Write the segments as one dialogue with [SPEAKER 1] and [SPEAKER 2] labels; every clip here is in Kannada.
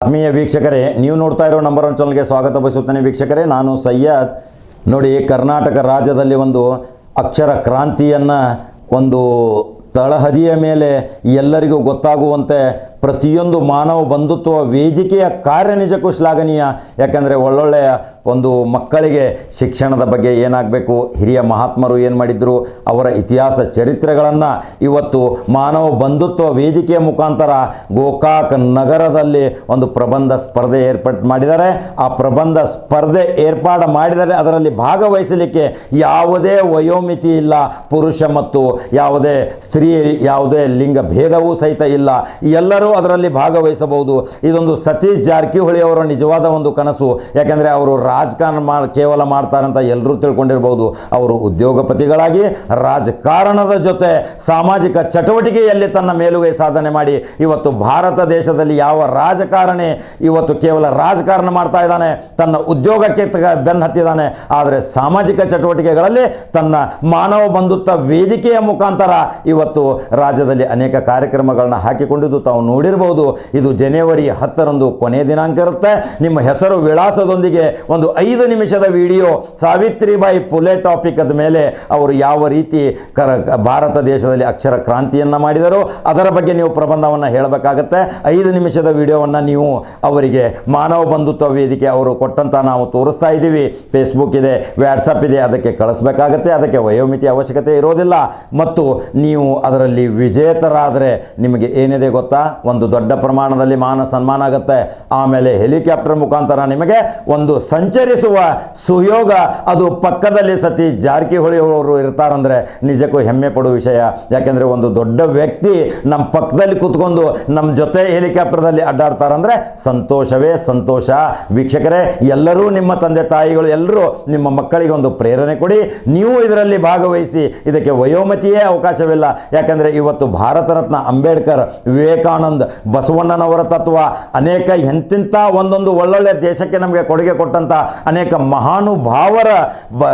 [SPEAKER 1] ಆತ್ಮೀಯ ವೀಕ್ಷಕರೇ, ನೀವು ನೋಡ್ತಾ ಇರೋ ನಂಬರ್ ಒನ್ ಚಾನಲ್ಗೆ ಸ್ವಾಗತ ಬಯಸುತ್ತೇನೆ ವೀಕ್ಷಕರೇ. ನಾನು ಸಯ್ಯದ್ ನೋಡಿ, ಕರ್ನಾಟಕ ರಾಜ್ಯದಲ್ಲಿ ಒಂದು ಅಕ್ಷರ ಕ್ರಾಂತಿಯನ್ನು ಒಂದು ತಳಹದಿಯ ಮೇಲೆ ಎಲ್ಲರಿಗೂ ಗೊತ್ತಾಗುವಂತೆ ಪ್ರತಿಯೊಂದು ಮಾನವ ಬಂಧುತ್ವ ವೇದಿಕೆಯ ಕಾರ್ಯ ನಿಜಕ್ಕೂ ಶ್ಲಾಘನೀಯ. ಯಾಕಂದರೆ ಒಳ್ಳೊಳ್ಳೆಯ ಒಂದು ಮಕ್ಕಳಿಗೆ ಶಿಕ್ಷಣದ ಬಗ್ಗೆ ಏನಾಗಬೇಕು? ಹಿರಿಯ ಮಹಾತ್ಮರು ಏನು ಮಾಡಿದ್ರು? ಅವರ ಇತಿಹಾಸ ಚರಿತ್ರೆಗಳನ್ನು ಇವತ್ತು ಮಾನವ ಬಂಧುತ್ವ ವೇದಿಕೆಯ ಮುಖಾಂತರ ಗೋಕಾಕ್ ನಗರದಲ್ಲಿ ಒಂದು ಪ್ರಬಂಧ ಸ್ಪರ್ಧೆ ಏರ್ಪಾಟ್ ಮಾಡಿದ್ದಾರೆ. ಆ ಪ್ರಬಂಧ ಸ್ಪರ್ಧೆ ಏರ್ಪಾಡು ಮಾಡಿದರೆ ಅದರಲ್ಲಿ ಭಾಗವಹಿಸಲಿಕ್ಕೆ ಯಾವುದೇ ವಯೋಮಿತಿ ಇಲ್ಲ. ಪುರುಷ ಮತ್ತು ಯಾವುದೇ ಸ್ತ್ರೀ, ಯಾವುದೇ ಲಿಂಗ ಭೇದವೂ ಸಹಿತ ಇಲ್ಲ. ಎಲ್ಲರೂ ಅದರಲ್ಲಿ ಭಾಗವಹಿಸಬಹುದು. ಇದೊಂದು ಸತೀಶ್ ಜಾರಕಿಹೊಳಿ ಅವರ ನಿಜವಾದ ಒಂದು ಕನಸು. ಯಾಕೆಂದರೆ ಅವರು ರಾಜಕಾರಣ ಮಾ, ಕೇವಲ ಮಾಡ್ತಾರಂತ ಎಲ್ಲರೂ ತಿಳ್ಕೊಂಡಿರ್ಬೋದು. ಅವರು ಉದ್ಯೋಗಪತಿಗಳಾಗಿ, ರಾಜಕಾರಣದ ಜೊತೆ ಸಾಮಾಜಿಕ ಚಟುವಟಿಕೆಯಲ್ಲಿ ತನ್ನ ಮೇಲುಗೈ ಸಾಧನೆ ಮಾಡಿ, ಇವತ್ತು ಭಾರತ ದೇಶದಲ್ಲಿ ಯಾವ ರಾಜಕಾರಣಿ ಇವತ್ತು ಕೇವಲ ರಾಜಕಾರಣ ಮಾಡ್ತಾ ಇದ್ದಾನೆ, ತನ್ನ ಉದ್ಯೋಗಕ್ಕೆ ಬೆನ್ನು ಹತ್ತಿದ್ದಾನೆ ಆದರೆ ಸಾಮಾಜಿಕ ಚಟುವಟಿಕೆಗಳಲ್ಲಿ ತನ್ನ ಮಾನವ ಬಂಧುತ್ವ ವೇದಿಕೆಯ ಮುಖಾಂತರ ಇವತ್ತು ರಾಜ್ಯದಲ್ಲಿ ಅನೇಕ ಕಾರ್ಯಕ್ರಮಗಳನ್ನು ಹಾಕಿಕೊಂಡಿದ್ದು ತಾವು ನೋಡಿರ್ಬೋದು. ಇದು ಜನವರಿ ಹತ್ತರಂದು ಕೊನೆಯ ದಿನಾಂಕ ಇರುತ್ತೆ. ನಿಮ್ಮ ಹೆಸರು ವಿಳಾಸದೊಂದಿಗೆ ಒಂದು ಐದು ನಿಮಿಷದ ವಿಡಿಯೋ ಸಾವಿತ್ರಿಬಾಯಿ ಪುಲೆ ಟಾಪಿಕ್ ಮೇಲೆ ಅವರು ಯಾವ ರೀತಿ ಕರ ಭಾರತ ದೇಶದಲ್ಲಿ ಅಕ್ಷರ ಕ್ರಾಂತಿಯನ್ನು ಮಾಡಿದರು. ಅದರ ಬಗ್ಗೆ ನೀವು ಪ್ರಬಂಧವನ್ನು ಹೇಳಬೇಕಾಗತ್ತೆ. ಐದು ನಿಮಿಷದ ವಿಡಿಯೋವನ್ನು ನೀವು ಅವರಿಗೆ ಮಾನವ ಬಂಧುತ್ವ ವೇದಿಕೆ ಅವರು ಕೊಟ್ಟಂತ ನಾವು ತೋರಿಸ್ತಾ ಇದ್ದೀವಿ. ಫೇಸ್ಬುಕ್ ಇದೆ ವ್ಯಾಟ್ಸಪ್ ಇದೆ, ಅದಕ್ಕೆ ಕಳಿಸ್ಬೇಕಾಗತ್ತೆ. ಅದಕ್ಕೆ ವಯೋಮಿತಿ ಅವಶ್ಯಕತೆ ಇರೋದಿಲ್ಲ. ಮತ್ತು ನೀವು ಅದರಲ್ಲಿ ವಿಜೇತರಾದರೆ ನಿಮಗೆ ಏನಿದೆ ಗೊತ್ತಾ? ಒಂದು ದೊಡ್ಡ ಪ್ರಮಾಣದಲ್ಲಿ ಮಾನ ಸನ್ಮಾನ ಆಗುತ್ತೆ. ಆಮೇಲೆ ಹೆಲಿಕಾಪ್ಟರ್ ಮುಖಾಂತರ ನಿಮಗೆ ಒಂದು ಸಂಚರಿಸುವ ಸುಯೋಗ. ಅದು ಪಕ್ಕದಲ್ಲಿ ಸತಿ ಜಾರಕಿಹೊಳಿ ಅವರು ಇರ್ತಾರಂದ್ರೆ ನಿಜಕ್ಕೂ ಹೆಮ್ಮೆ ಪಡುವ ವಿಷಯ. ಯಾಕೆಂದರೆ ಒಂದು ದೊಡ್ಡ ವ್ಯಕ್ತಿ ನಮ್ಮ ಪಕ್ಕದಲ್ಲಿ ಕೂತ್ಕೊಂಡು ನಮ್ಮ ಜೊತೆ ಹೆಲಿಕಾಪ್ಟರ್ದಲ್ಲಿ ಅಡ್ಡಾಡ್ತಾರಂದರೆ ಸಂತೋಷವೇ ಸಂತೋಷ. ವೀಕ್ಷಕರೇ, ಎಲ್ಲರೂ ನಿಮ್ಮ ತಂದೆ ತಾಯಿಗಳು, ಎಲ್ಲರೂ ನಿಮ್ಮ ಮಕ್ಕಳಿಗೆ ಒಂದು ಪ್ರೇರಣೆ ಕೊಡಿ. ನೀವು ಇದರಲ್ಲಿ ಭಾಗವಹಿಸಿ ಇದಕ್ಕೆ ವಯೋಮತಿಯೇ ಅವಕಾಶವಿಲ್ಲ. ಯಾಕಂದರೆ ಇವತ್ತು ಭಾರತ ರತ್ನ ಅಂಬೇಡ್ಕರ್ ವಿವೇಕಾನಂದ್ ಬಸವಣ್ಣನವರ ತತ್ವ. ಅನೇಕ ಎಂತಿಂಥ ಒಂದೊಂದು ಒಳ್ಳೊಳ್ಳೆ ದೇಶಕ್ಕೆ ನಮಗೆ ಕೊಡುಗೆ ಕೊಟ್ಟಂಥ ಅನೇಕ ಮಹಾನುಭಾವರ ಬ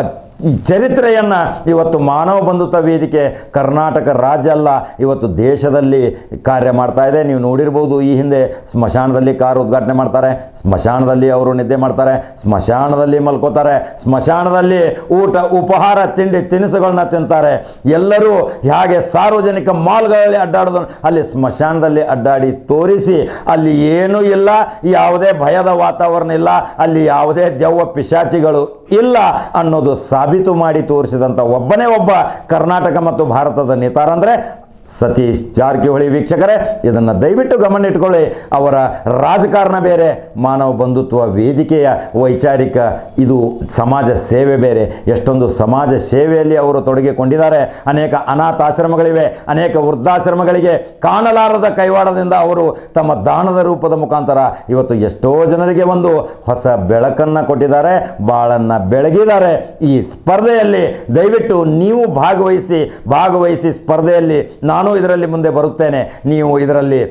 [SPEAKER 1] ಈ ಚರಿತ್ರೆಯನ್ನು ಇವತ್ತು ಮಾನವ ಬಂಧುತ್ವ ವೇದಿಕೆ ಕರ್ನಾಟಕ ರಾಜ್ಯ ಅಲ್ಲ, ಇವತ್ತು ದೇಶದಲ್ಲಿ ಕಾರ್ಯ ಮಾಡ್ತಾ ಇದೆ. ನೀವು ನೋಡಿರ್ಬೋದು ಈ ಹಿಂದೆ ಸ್ಮಶಾನದಲ್ಲಿ ಕಾರ್ ಉದ್ಘಾಟನೆ ಮಾಡ್ತಾರೆ, ಸ್ಮಶಾನದಲ್ಲಿ ಅವರು ನಿದ್ದೆ ಮಾಡ್ತಾರೆ, ಸ್ಮಶಾನದಲ್ಲಿ ಮಲ್ಕೋತಾರೆ, ಸ್ಮಶಾನದಲ್ಲಿ ಊಟ, ಉಪಹಾರ, ತಿಂಡಿ, ತಿನಿಸುಗಳನ್ನ ತಿಂತಾರೆ. ಎಲ್ಲರೂ ಹೇಗೆ ಸಾರ್ವಜನಿಕ ಮಾಲ್ಗಳಲ್ಲಿ ಅಡ್ಡಾಡೋದು ಅಲ್ಲಿ ಸ್ಮಶಾನದಲ್ಲಿ ಅಡ್ಡಾಡಿ ತೋರಿಸಿ, ಅಲ್ಲಿ ಏನೂ ಇಲ್ಲ, ಯಾವುದೇ ಭಯದ ವಾತಾವರಣ ಇಲ್ಲ, ಅಲ್ಲಿ ಯಾವುದೇ ದೆವ್ವ ಪಿಶಾಚಿಗಳು ಇಲ್ಲ ಅನ್ನೋದು ಸಾಬೀತು ಮಾಡಿ ತೋರಿಸಿದಂಥ ಒಬ್ಬನೇ ಒಬ್ಬ ಕರ್ನಾಟಕ ಮತ್ತು ಭಾರತದ ನೇತಾರ. ಅಂದರೆ ಸತೀಶ್ ಜಾರಕಿಹೊಳಿ ವೀಕ್ಷಕರೇ, ಇದನ್ನು ದಯವಿಟ್ಟು ಗಮನ ಇಟ್ಕೊಳ್ಳಿ ಅವರ ರಾಜಕಾರಣ ಬೇರೆ, ಮಾನವ ಬಂಧುತ್ವ ವೇದಿಕೆಯ ವೈಚಾರಿಕ, ಇದು ಸಮಾಜ ಸೇವೆ ಬೇರೆ. ಎಷ್ಟೊಂದು ಸಮಾಜ ಸೇವೆಯಲ್ಲಿ ಅವರು ತೊಡಗಿಕೊಂಡಿದ್ದಾರೆ. ಅನೇಕ ಅನಾಥಾಶ್ರಮಗಳಿವೆ ಅನೇಕ ವೃದ್ಧಾಶ್ರಮಗಳಿಗೆ ಕಾಣಲಾರದ ಕೈವಾಡದಿಂದ ಅವರು ತಮ್ಮ ದಾನದ ರೂಪದ ಮುಖಾಂತರ ಇವತ್ತು ಎಷ್ಟೋ ಜನರಿಗೆ ಒಂದು ಹೊಸ ಬೆಳಕನ್ನು ಕೊಟ್ಟಿದ್ದಾರೆ, ಬಾಳನ್ನು ಬೆಳಗಿದ್ದಾರೆ. ಈ ಸ್ಪರ್ಧೆಯಲ್ಲಿ ದಯವಿಟ್ಟು ನೀವು ಭಾಗವಹಿಸಿ ಭಾಗವಹಿಸಿ ಸ್ಪರ್ಧೆಯಲ್ಲಿ ನಾನು ಇದರಲ್ಲಿ ಮುಂದೆ ಬರುತ್ತೇನೆ. ನೀವು ಇದರಲ್ಲಿ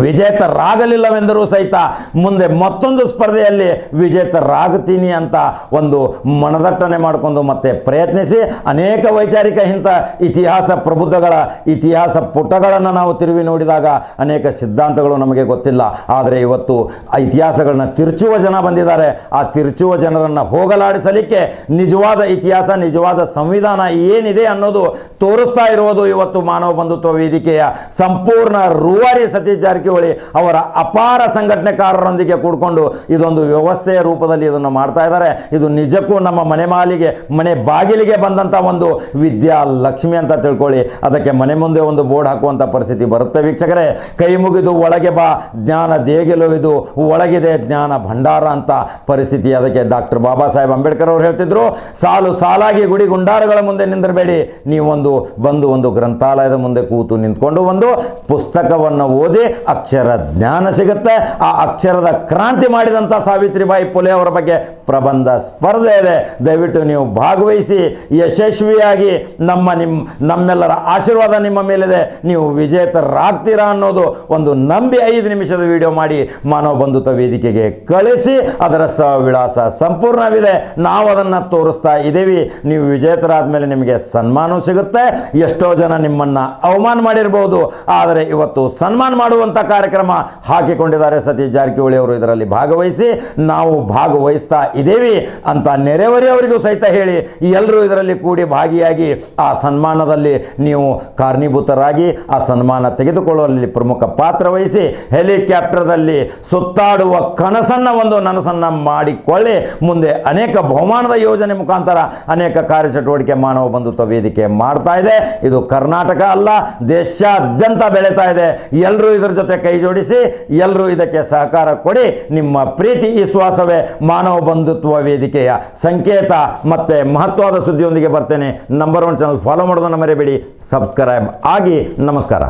[SPEAKER 1] ವಿಜೇತರಾಗಲಿಲ್ಲವೆಂದರೂ ಸಹಿತ ಮುಂದೆ ಮತ್ತೊಂದು ಸ್ಪರ್ಧೆಯಲ್ಲಿ ವಿಜೇತರಾಗ್ತೀನಿ ಅಂತ ಒಂದು ಮನದಟ್ಟಣೆ ಮಾಡಿಕೊಂಡು ಮತ್ತೆ ಪ್ರಯತ್ನಿಸಿ ಅನೇಕ ವೈಚಾರಿಕ ಇಂಥ ಇತಿಹಾಸ ಪ್ರಬುದ್ಧಗಳ ಇತಿಹಾಸ ಪುಟಗಳನ್ನು ನಾವು ತಿರುವಿ ನೋಡಿದಾಗ ಅನೇಕ ಸಿದ್ಧಾಂತಗಳು ನಮಗೆ ಗೊತ್ತಿಲ್ಲ. ಆದರೆ ಇವತ್ತು ಆ ಇತಿಹಾಸಗಳನ್ನ ತಿರುಚುವ ಜನ ಬಂದಿದ್ದಾರೆ. ಆ ತಿರುಚುವ ಜನರನ್ನು ಹೋಗಲಾಡಿಸಲಿಕ್ಕೆ ನಿಜವಾದ ಇತಿಹಾಸ, ನಿಜವಾದ ಸಂವಿಧಾನ ಏನಿದೆ ಅನ್ನೋದು ತೋರಿಸ್ತಾ ಇರುವುದು ಇವತ್ತು ಮಾನವ ಬಂಧುತ್ವ ವೇದಿಕೆಯ ಸಂಪೂರ್ಣ ರೂವಾರಿ ಸತೀಶ್ ಜಾರಕಿಹೊಳಿ ಅವರ ಅಪಾರ ಸಂಘಟನೆಕಾರರೊಂದಿಗೆ ಕೂಡಿಕೊಂಡು ಇದೊಂದು ವ್ಯವಸ್ಥೆಯ ರೂಪದಲ್ಲಿ ಇದನ್ನು ಮಾಡ್ತಾ ಇದ್ದಾರೆ ಇದು ನಿಜಕ್ಕೂ ನಮ್ಮ ಮನೆ ಮಾಲಿಗೆ ಮನೆ ಬಾಗಿಲಿಗೆ ಬಂದಂಥ ಒಂದು ವಿದ್ಯಾ ಲಕ್ಷ್ಮಿ ಅಂತ ತಿಳ್ಕೊಳ್ಳಿ ಅದಕ್ಕೆ ಮನೆ ಮುಂದೆ ಒಂದು ಬೋರ್ಡ್ ಹಾಕುವಂಥ ಪರಿಸ್ಥಿತಿ ಬರುತ್ತೆ ವೀಕ್ಷಕರೇ ಕೈ ಮುಗಿದು ಒಳಗೆ ಬಾ ಜ್ಞಾನ ದೇಗಿಲುವಿದು ಒಳಗಿದೆ ಜ್ಞಾನ ಭಂಡಾರ ಅಂತ ಪರಿಸ್ಥಿತಿ ಅದಕ್ಕೆ ಡಾಕ್ಟರ್ ಬಾಬಾ ಸಾಹೇಬ್ ಅಂಬೇಡ್ಕರ್ ಅವರು ಹೇಳ್ತಿದ್ರು ಸಾಲು ಸಾಲಾಗಿ ಗುಡಿ ಗುಂಡಾರಗಳ ಮುಂದೆ ನಿಂದಿರಬೇಡಿ ನೀವೊಂದು ಬಂದು ಒಂದು ಗ್ರಂಥಾಲಯದ ಮುಂದೆ ಕೂತು ನಿಂತ್ಕೊಂಡು ಒಂದು ಪುಸ್ತಕವನ್ನು ಓದಿ ಅಕ್ಷರ ಜ್ಞಾನ ಸಿಗುತ್ತೆ. ಆ ಅಕ್ಷರದ ಕ್ರಾಂತಿ ಮಾಡಿದಂಥ ಸಾವಿತ್ರಿಬಾಯಿ ಪುಲೆ ಅವರ ಬಗ್ಗೆ ಪ್ರಬಂಧ ಸ್ಪರ್ಧೆ ಇದೆ. ದಯವಿಟ್ಟು ನೀವು ಭಾಗವಹಿಸಿ, ಯಶಸ್ವಿಯಾಗಿ ನಮ್ಮ ನಿಮ್ಮ ನಮ್ಮೆಲ್ಲರ ಆಶೀರ್ವಾದ ನಿಮ್ಮ ಮೇಲಿದೆ. ನೀವು ವಿಜೇತರಾಗ್ತೀರಾ ಅನ್ನೋದು ಒಂದು ನಂಬಿ ಐದು ನಿಮಿಷದ ವಿಡಿಯೋ ಮಾಡಿ ಮಾನವ ಬಂಧುತ್ವ ವೇದಿಕೆಗೆ ಕಳಿಸಿ, ಅದರ ಸ ವಿಳಾಸ ಸಂಪೂರ್ಣವಿದೆ. ನಾವು ಅದನ್ನು ತೋರಿಸ್ತಾ ಇದ್ದೀವಿ. ನೀವು ವಿಜೇತರಾದ ಮೇಲೆ ನಿಮಗೆ ಸನ್ಮಾನ ಸಿಗುತ್ತೆ. ಎಷ್ಟೋ ಜನ ನಿಮ್ಮನ್ನು ಅವಮಾನ ಮಾಡಿರ್ಬೋದು. ಆದರೆ ಇವತ್ತು ಸನ್ಮಾನ ಮಾಡುವಂಥ ಕಾರ್ಯಕ್ರಮ ಹಾಕಿಕೊಂಡಿದ್ದಾರೆ ಸತೀಶ್ ಜಾರಕಿಹೊಳಿ ಅವರು. ಇದರಲ್ಲಿ ಭಾಗವಹಿಸಿ ನಾವು ಭಾಗವಹಿಸ್ತಾ ಇದ್ದೇವೆ ಅಂತ ನೆರೆಹೊರೆಯವರಿಗೂ ಸಹಿತ ಹೇಳಿ ಎಲ್ಲರೂ ಇದರಲ್ಲಿ ಕೂಡಿ ಭಾಗಿಯಾಗಿ ಆ ಸನ್ಮಾನದಲ್ಲಿ ನೀವು ಕಾರಣೀಭೂತರಾಗಿ ಆ ಸನ್ಮಾನ ತೆಗೆದುಕೊಳ್ಳುವಲ್ಲಿ ಪ್ರಮುಖ ಪಾತ್ರ ವಹಿಸಿ ಹೆಲಿಕಾಪ್ಟರ್ದಲ್ಲಿ ಸುತ್ತಾಡುವ ಕನಸನ್ನು ಒಂದು ನನಸನ್ನು ಮಾಡಿಕೊಳ್ಳಿ. ಮುಂದೆ ಅನೇಕ ಬಹುಮಾನದ ಯೋಜನೆ ಮುಖಾಂತರ ಅನೇಕ ಕಾರ್ಯಚಟುವಟಿಕೆ ಮಾನವ ಬಂಧುತ್ವ ವೇದಿಕೆ ಮಾಡ್ತಾ ಇದೆ. ಇದು ಕರ್ನಾಟಕ ಅಲ್ಲ, ದೇಶಾದ್ಯಂತ ಬೆಳೀತಾ ಇದೆ. ಎಲ್ಲರೂ ಇದರ ಜೊತೆ ಕೈ ಜೋಡಿಸಿ ಎಲ್ಲರೂ ಇದಕ್ಕೆ ಸಹಕಾರ ಕೊಡಿ. ನಿಮ್ಮ ಪ್ರೀತಿ ವಿಶ್ವಾಸವೇ ಮಾನವ ಬಂಧುತ್ವ ವೇದಿಕೆಯ ಸಂಕೇತ ಮತ್ತು ಮಹತ್ವದ ಸುದ್ದಿಯೊಂದಿಗೆ ಬರ್ತೇನೆ. ನಂಬರ್ ಒನ್ ಚಾನಲ್ ಫಾಲೋ ಮಾಡೋದನ್ನು ಮರೆಯಬೇಡಿ ಸಬ್ಸ್ಕ್ರೈಬ್ ಆಗಿ, ನಮಸ್ಕಾರ.